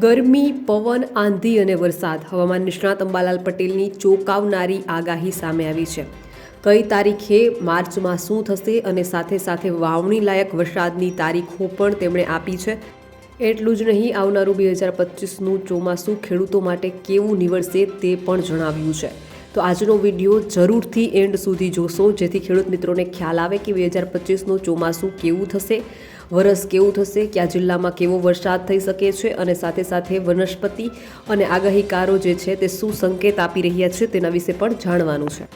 ગરમી, પવન, આંધી અને વરસાદ. હવામાન નિષ્ણાત અંબાલાલ પટેલની ચોંકાવનારી આગાહી સામે આવી છે. કઈ તારીખે માર્ચમાં શું થશે અને સાથે સાથે વાવણી લાયક વરસાદની તારીખો પણ તેમણે આપી છે. એટલું જ નહીં, આવનારું બે હજાર પચીસનું ચોમાસું ખેડૂતો માટે કેવું નીવડશે તે પણ જણાવ્યું છે. તો આજનો વીડિયો જરૂરથી એન્ડ સુધી જોશો, જેથી ખેડૂત મિત્રોને ખ્યાલ આવે કે બે હજાર પચીસનું ચોમાસું કેવું થશે. વરસ કેવું થશે, કયા જિલ્લામાં કેવો વરસાદ થઈ શકે છે અને સાથે સાથે વનસ્પતિ અને આગાહીકારો જે છે તે શું સંકેત આપી રહ્યા છે તેના વિશે પણ જાણવાનું છે.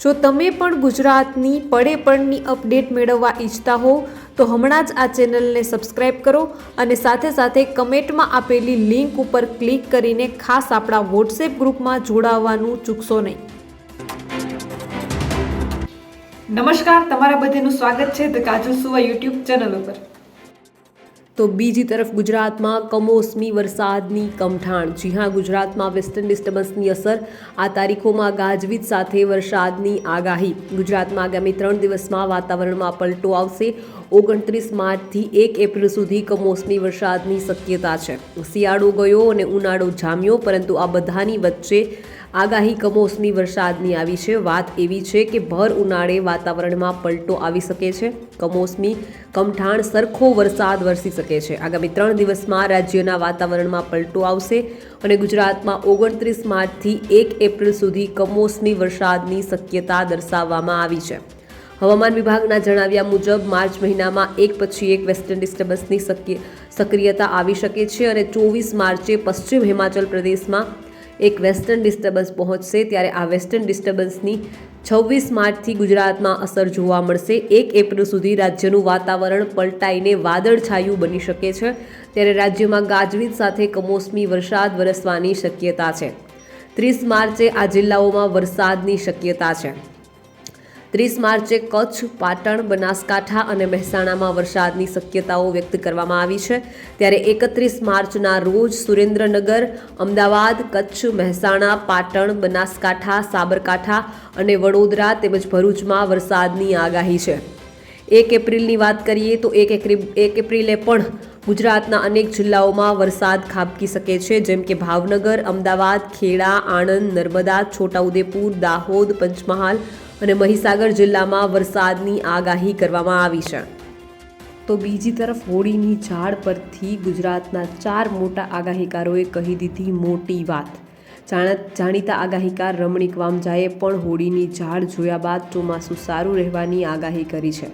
જો તમે પણ ગુજરાતની પડે પડની અપડેટ મેળવવા ઈચ્છતા હો, તો હમણાં જ આ ચેનલને સબસ્ક્રાઇબ કરો અને સાથે સાથે કમેન્ટમાં આપેલી લિંક ઉપર ક્લિક કરીને ખાસ આપણા વોટ્સએપ ગ્રુપમાં જોડાવવાનું ચૂકશો નહીં. નમસ્કાર, તમારા બધાનું સ્વાગત છે ધ કાજલ સુવા યુટ્યુબ ચેનલ ઉપર. તો બીજી તરફ ગુજરાતમાં કમોસમી વરસાદની કમઠાણ. જી હા, ગુજરાતમાં વેસ્ટર્ન ડિસ્ટર્બન્સની અસર, આ તારીખોમાં ગાજવીજ સાથે વરસાદની આગાહી. ગુજરાતમાં આગામી ત્રણ દિવસમાં વાતાવરણમાં પલટો આવશે. ઓગણત્રીસ માર્ચથી એક એપ્રિલ સુધી કમોસમી વરસાદની શક્યતા છે. શિયાળો ગયો અને ઉનાળો જામ્યો, પરંતુ આ બધાની વચ્ચે આગાહી કમોસમી વરસાદની આવી છે. વાત એવી છે કે ભર ઉનાળે વાતાવરણમાં પલટો આવી શકે છે. કમોસમી કમઠાણ સરખો વરસાદ વરસી શકે છે. આગામી ત્રણ દિવસમાં રાજ્યના વાતાવરણમાં પલટો આવશે અને ગુજરાતમાં ઓગણત્રીસ માર્ચથી એક એપ્રિલ સુધી કમોસમી વરસાદની શક્યતા દર્શાવવામાં આવી છે. હવામાન વિભાગના જણાવ્યા મુજબ, માર્ચ મહિનામાં એક પછી એક વેસ્ટર્ન ડિસ્ટર્બન્સની સક્રિયતા આવી શકે છે અને ચોવીસ માર્ચે પશ્ચિમ હિમાચલ પ્રદેશમાં એક વેસ્ટર્ન ડિસ્ટર્બન્સ પહોંચશે. ત્યારે આ વેસ્ટર્ન ડિસ્ટર્બન્સની છવ્વીસ માર્ચથી ગુજરાતમાં અસર જોવા મળશે. એક એપ્રિલ સુધી રાજ્યનું વાતાવરણ પલટાઈને વાદળછાયું બની શકે છે. ત્યારે રાજ્યમાં ગાજવીજ સાથે કમોસમી વરસાદ વરસવાની શક્યતા છે. ત્રીસ માર્ચે આ જિલ્લાઓમાં વરસાદની શક્યતા છે. ત્રીસ માર્ચે કચ્છ, પાટણ, બનાસકાંઠા અને મહેસાણામાં વરસાદની શક્યતાઓ વ્યક્ત કરવામાં આવી છે. ત્યારે એકત્રીસ માર્ચના રોજ સુરેન્દ્રનગર, અમદાવાદ, કચ્છ, મહેસાણા, પાટણ, બનાસકાંઠા, સાબરકાંઠા અને વડોદરા તેમજ ભરૂચમાં વરસાદની આગાહી છે. એક એપ્રિલની વાત કરીએ તો એક એક એપ્રિલે પણ ગુજરાતના અનેક જિલ્લાઓમાં વરસાદ ખાબકી શકે છે. જેમ કે ભાવનગર, અમદાવાદ, ખેડા, આણંદ, નર્મદા, છોટાઉદેપુર, દાહોદ, પંચમહાલ અને મહીસાગર જિલ્લામાં વરસાદની આગાહી કરવામાં આવી છે. તો બીજી તરફ હોળીની ઝાડ પરથી ગુજરાતના ચાર મોટા આગાહીકારોએ કહી દીધી મોટી વાત. જાણીતા આગાહીકાર રમણીક વામજાએ પણ હોળીની ઝાડ જોયા બાદ ચોમાસું સારું રહેવાની આગાહી કરી છે.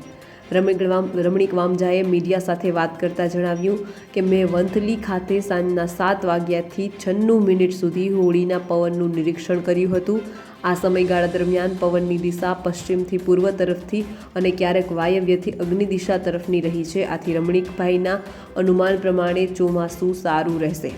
રમણીક વામ, રમણીક વામજાએ મીડિયા સાથે વાત કરતા જણાવ્યું કે મેં વંથલી ખાતે સાંજના સાત વાગ્યાથી છન્નું મિનિટ સુધી હોળીના પવનનું નિરીક્ષણ કર્યું હતું. આ સમયગાળા દરમિયાન પવનની દિશા પશ્ચિમથી પૂર્વ તરફથી અને ક્યારેક વાયવ્યથી અગ્નિ દિશા તરફની રહી છે. આથી રમણીકભાઈના અનુમાન પ્રમાણે ચોમાસું સારું રહેશે.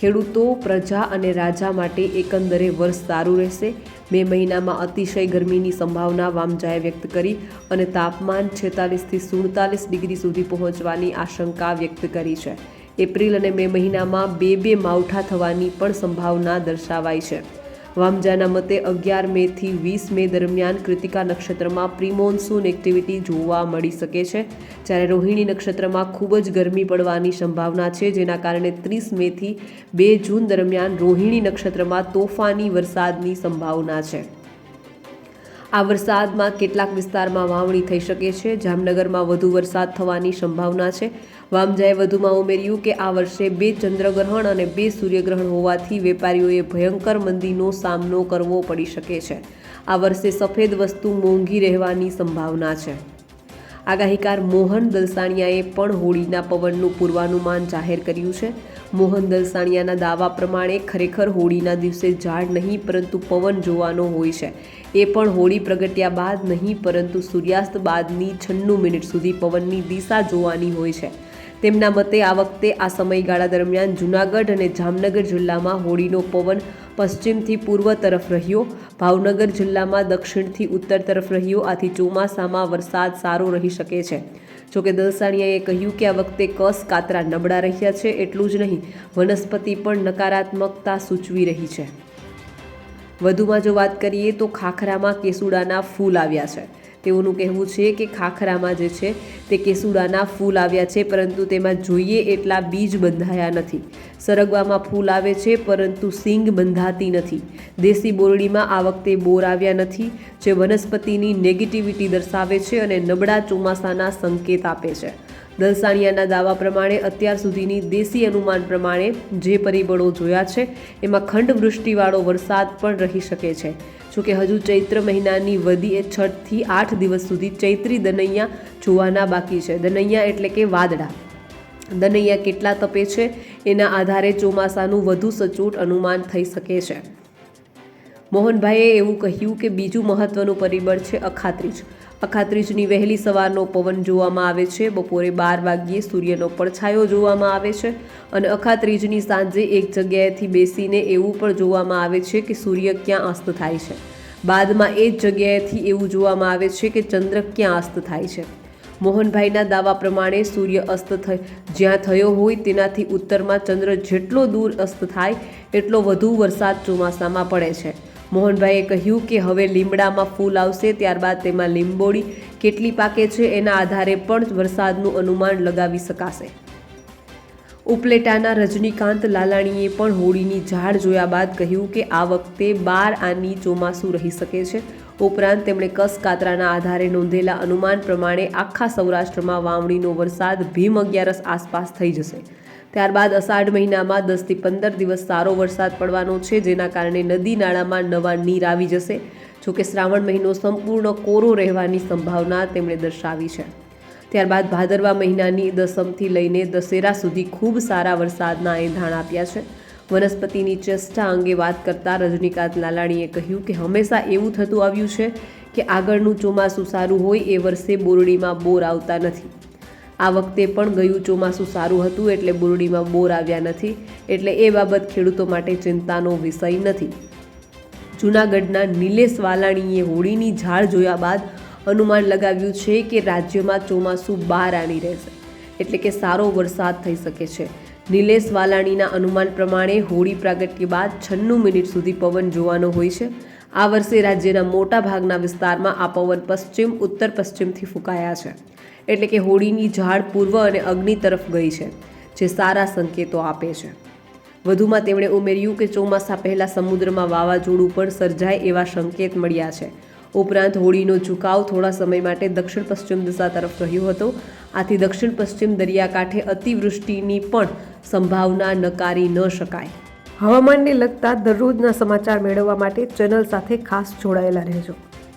ખેડૂતો, પ્રજા અને રાજા માટે એકંદરે વર્ષ સારું રહેશે. મે મહિનામાં અતિશય ગરમીની સંભાવના વામજાએ વ્યક્ત કરી અને તાપમાન છેતાલીસથી સુડતાલીસ ડિગ્રી સુધી પહોંચવાની આશંકા વ્યક્ત કરી છે. એપ્રિલ અને મે મહિનામાં બે બે માવઠા થવાની પણ સંભાવના દર્શાવાઈ છે. વામજાના મતે અગિયાર મેથી વીસ મે દરમિયાન કૃતિકા નક્ષત્રમાં પ્રિમોન્સૂન એક્ટિવિટી જોવા મળી શકે છે. જ્યારે રોહિણી નક્ષત્રમાં ખૂબ જ ગરમી પડવાની સંભાવના છે, જેના કારણે ત્રીસ મેથી બે જૂન દરમિયાન રોહિણી નક્ષત્રમાં તોફાની વરસાદની સંભાવના છે. આ વરસાદમાં કેટલાક વિસ્તારમાં વાવણી થઈ શકે છે. જામનગરમાં વધુ વરસાદ થવાની સંભાવના છે. વામજાએ વધુમાં ઉમેર્યું કે આ વર્ષે બે ચંદ્રગ્રહણ અને બે સૂર્યગ્રહણ હોવાથી વેપારીઓએ ભયંકર મંદીનો સામનો કરવો પડી શકે છે. આ વર્ષે સફેદ વસ્તુ મોંઘી રહેવાની સંભાવના છે. આગાહીકાર મોહન દલસાણિયાએ પણ હોળીના પવનનું પૂર્વાનુમાન જાહેર કર્યું છે. મોહન દલસાણિયાના દાવા પ્રમાણે ખરેખર હોળીના દિવસે ઝાડ નહીં, પરંતુ પવન જોવાનો હોય છે. એ પણ હોળી પ્રગટ્યા બાદ નહીં, પરંતુ સૂર્યાસ્ત બાદની છન્નું મિનિટ સુધી પવનની દિશા જોવાની હોય છે. તેમના મતે આ વખતે આ સમયગાળા દરમિયાન જૂનાગઢ અને જામનગર જિલ્લામાં હોળીનો પવન પશ્ચિમથી પૂર્વ તરફ રહ્યો. ભાવનગર જિલ્લામાં દક્ષિણથી ઉત્તર તરફ રહ્યો. આથી ચોમાસામાં વરસાદ સારો રહી શકે છે. જોકે દલસાણિયાએ કહ્યું કે આ વખતે કસ કાતરા નબળા રહ્યા છે એટલું જ નહીં, વનસ્પતિ પણ નકારાત્મકતા સૂચવી રહી છે. વધુમાં જો વાત કરીએ તો ખાખરામાં કેસુડાના ફૂલ આવ્યા છે. તેઓનું કહેવું છે કે ખાખરામાં જે છે તે કેસુડાના ફૂલ આવ્યા છે, પરંતુ તેમાં જોઈએ એટલા બીજ બંધાયા નથી. સરગવામાં ફૂલ આવે છે, પરંતુ સિંગ બંધાતી નથી. દેશી બોરડીમાં આ વખતે બોર આવ્યા નથી, જે વનસ્પતિની નેગેટિવિટી દર્શાવે છે અને નબળા ચોમાસાના સંકેત આપે છે. દલસાણિયાના દાવા પ્રમાણે અત્યાર સુધીની દેશી અનુમાન પ્રમાણે જે પરિબળો જોયા છે, એમાં ખંડવૃષ્ટિવાળો વરસાદ પણ રહી શકે છે. જોકે હજુ ચૈત્ર મહિનાની વધી એ છઠથી આઠ દિવસ સુધી ચૈત્રી દનૈયા જોવાના બાકી છે. દનૈયા એટલે કે વાદળા. દનૈયા કેટલા તપે છે, એના આધારે ચોમાસાનું વધુ સચોટ અનુમાન થઈ શકે છે. મોહનભાઈએ એવું કહ્યું કે બીજું મહત્વનું પરિબળ છે અખાત્રીજ. અખાત્રીજની વહેલી સવારનો પવન જોવામાં આવે છે. બપોરે બાર વાગ્યે સૂર્યનો પડછાયો જોવામાં આવે છે અને અખાત્રીજની સાંજે એક જગ્યાએથી બેસીને એવું પણ જોવામાં આવે છે કે સૂર્ય ક્યાં અસ્ત થાય છે. બાદમાં એ જ જગ્યાએથી એવું જોવામાં આવે છે કે ચંદ્ર ક્યાં અસ્ત થાય છે. મોહનભાઈના દાવા પ્રમાણે સૂર્ય અસ્ત થઈ જ્યાં થયો હોય તેનાથી ઉત્તરમાં ચંદ્ર જેટલો દૂર અસ્ત થાય, એટલો વધુ વરસાદ ચોમાસામાં પડે છે. મોહનભાઈએ કહ્યું કે હવે લીમડામાં ફૂલ આવશે, ત્યારબાદ તેમાં લીંબોડી કેટલી પાકે છે એના આધારે પણ વરસાદનું અનુમાન લગાવી શકાશે. ઉપલેટાના રજનીકાંત લાલાણીએ પણ હોળીની ઝાડ જોયા બાદ કહ્યું કે આ વખતે બાર આની ચોમાસું રહી શકે છે. ઉપરાંત તેમણે કસ કાતરાના આધારે નોંધેલા અનુમાન પ્રમાણે આખા સૌરાષ્ટ્રમાં વાવણીનો વરસાદ ભીમ અગિયારસ આસપાસ થઈ જશે. ત્યારબાદ અષાઢ મહિનામાં દસથી પંદર દિવસ સારો વરસાદ પડવાનો છે, જેના કારણે નદી નાળામાં નવા નીર આવી જશે. જોકે શ્રાવણ મહિનો સંપૂર્ણ કોરો રહેવાની સંભાવના તેમણે દર્શાવી છે. ત્યારબાદ ભાદરવા મહિનાની દસમથી લઈને દશેરા સુધી ખૂબ સારા વરસાદના એંધાણ આપ્યા છે. વનસ્પતિની ચેષ્ટા અંગે વાત કરતાં રજનીકાંત લાલાણીએ કહ્યું કે હંમેશા એવું થતું આવ્યું છે કે આગળનું ચોમાસું સારું હોય એ વર્ષે બોરડીમાં બોર આવતા નથી. આ વખતે પણ ગયું ચોમાસું સારું હતું એટલે બોરડીમાં બોર આવ્યા નથી એટલે એ બાબત ખેડૂતો માટે ચિંતાનો વિષય નથી. જૂનાગઢના નિલેશ વાલાણીએ હોળીની ઝાડ જોયા બાદ અનુમાન લગાવ્યું છે કે રાજ્યમાં ચોમાસું બાર આની રહેશે એટલે કે સારો વરસાદ થઈ શકે છે. નિલેશ વાલાણીના અનુમાન પ્રમાણે હોળી પ્રાગટ્ય બાદ છન્નું મિનિટ સુધી પવન જોવાનો હોય છે. આ વર્ષે રાજ્યના મોટા ભાગના વિસ્તારમાં આ પવન પશ્ચિમ, ઉત્તર પશ્ચિમથી ફૂંકાયા છે. એટલે કે હોળીની ઝાડ પૂર્વ અને અગ્નિ તરફ ગઈ છે, જે સારા સંકેતો આપે છે. વધુમાં તેમણે ઉમેર્યું કે ચોમાસા પહેલાં સમુદ્રમાં વાવાઝોડું પણ સર્જાય એવા સંકેત મળ્યા છે. ઉપરાંત હોળીનો ઝુકાવ થોડા સમય માટે દક્ષિણ પશ્ચિમ દિશા તરફ રહ્યો હતો. આથી દક્ષિણ પશ્ચિમ દરિયાકાંઠે અતિવૃષ્ટિની પણ સંભાવના નકારી ન શકાય. હવામાનને લગતા દરરોજના સમાચાર મેળવવા માટે ચેનલ સાથે ખાસ જોડાયેલા રહેજો.